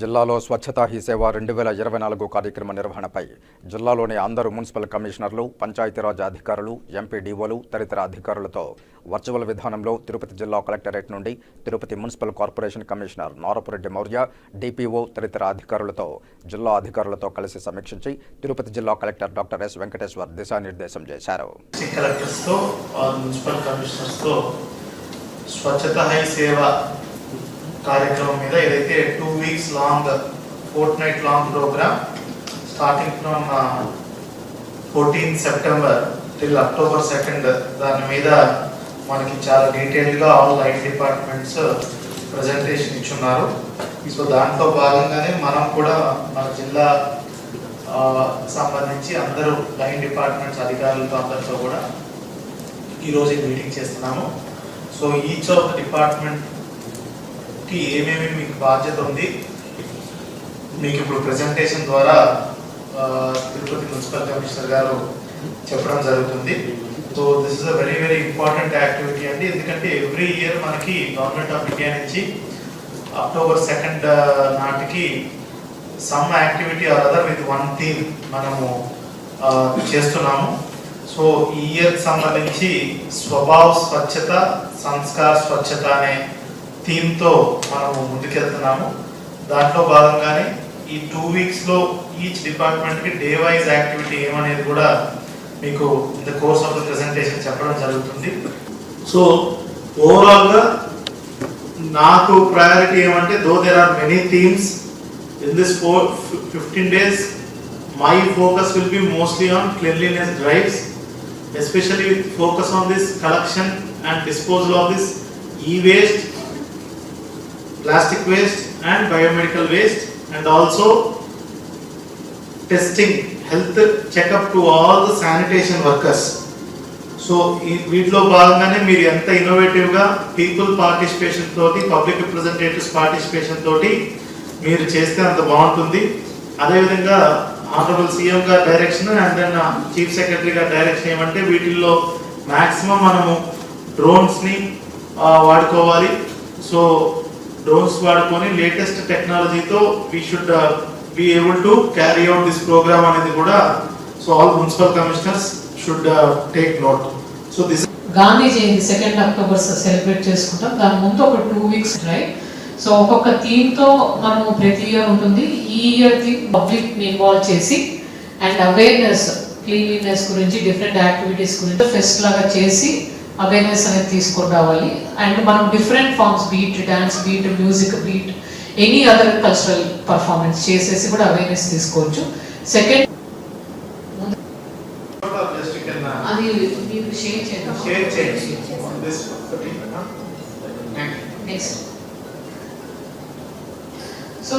జిల్లాలో స్వచ్ఛతా హీ సేవ రెండు వేల ఇరవై నాలుగు కార్యక్రమ నిర్వహణపై జిల్లాలోని అందరు మున్సిపల్ కమిషనర్లు పంచాయతీరాజ్ అధికారులు ఎంపీడీఓలు తదితర అధికారులతో వర్చువల్ విధానంలో తిరుపతి జిల్లా కలెక్టరేట్ నుండి Tirupati municipal corporation commissioner Narapureddy Maurya DPO తదితర అధికారులతో జిల్లా అధికారులతో కలిసి సమీక్షించి తిరుపతి జిల్లా కలెక్టర్ డాక్టర్ ఎస్ వెంకటేశ్వర్ దిశానిర్దేశం చేశారు. స్వచ్ఛత హై సేవ కార్యక్రమం మీద ఏదైతే two weeks long fortnight long programme starting from fourteen September till October second దాని మీద మనకి చాలా డీటెయిల్గా ఆల్ లైన్ డిపార్ట్మెంట్స్ ప్రజెంటేషన్ ఇచ్చున్నారు. సో దాంట్లో భాగంగానే మనం కూడా మన జిల్లా సంబంధించి అందరూ లైన్ డిపార్ట్మెంట్స్ అధికారులతో అందరితో కూడా ఈరోజు మీటింగ్ చేస్తున్నాము. సో ఈచ్ ఆఫ్ ద కి ఏమేమి మీకు బాధ్యత ఉంది? మీకు ఇప్పుడు ప్రజెంటేషన్ ద్వారా తిరుపతి మున్సిపల్ కమిషనర్ గారు చెప్పడం జరుగుతుంది. So this is a very very important activity అండి. ఎందుకంటే ఎవ్రీ ఇయర్ మనకి గవర్నమెంట్ ఆఫ్ ఇండియా నుంచి అక్టోబర్ సెకండ్ నాటికి some activity or other with one theme మనము చేస్తున్నాము. సో ఈ ఇయర్ సంబంధించి స్వభావ స్వచ్ఛత సంస్కార స్వచ్ఛత అనే థీమ్తో మనము ముందుకెళ్తున్నాము. దాంట్లో భాగంగానే ఈ టూ వీక్స్లో ఈచ్ డిపార్ట్మెంట్కి డే వైజ్ యాక్టివిటీ ఏమనేది కూడా మీకు in the course of the presentation చెప్పడం జరుగుతుంది. సో ఓవరాల్గా నాకు ప్రయారిటీ ఏమంటే though there are many themes in this four fifteen days my focus will be mostly on cleanliness drives especially focus on this collection and disposal of this ఈ waste plastic waste and biomedical waste and also testing health checkup to all the sanitation workers. So వీటిలో భాగంగానే మీరు ఎంత ఇన్నోవేటివ్గా people participation తోటి public representatives participation తోటి మీరు చేస్తే అంత బాగుంటుంది. అదేవిధంగా ఆనరబుల్ సీఎం గారి direction and then chief secretary గారి డైరెక్షన్ ఏమంటే వీటిల్లో మ్యాక్సిమం మనము డ్రోన్స్ని uh, వాడుకోవాలి. సో డ్రోన్స్ వాడుకొని లేటెస్ట్ టెక్నాలజీతో we should be able to carry out this programme అనేది కూడా so all municipal commissioners should take note so this Gandhi Jayanti second October celebrate చేసుకుంటాం. దాని ముందు ఒక టూ వీక్స్ డ్రైవ్ సో ఒక్కొక్క థీమ్తో మనం ప్రతి ఇయర్ ఉంటుంది. ఈ ఇయర్ థీమ్ పబ్లిక్ ఇన్వాల్వ్ చేసి అండ్ అవేర్నెస్ క్లీన్లీనెస్ గురించి డిఫరెంట్ యాక్టివిటీస్ గురించి ఫెస్ట్ లాగా చేసి అవేర్నెస్ అనేది తీసుకొని రావాలి అండ్ మనం different forms beat dance beat music beat any other cultural performance చేసేసి కూడా అవేర్నెస్ తీసుకోవచ్చు. సెకండ్ అది షేర్ చేయండి. సో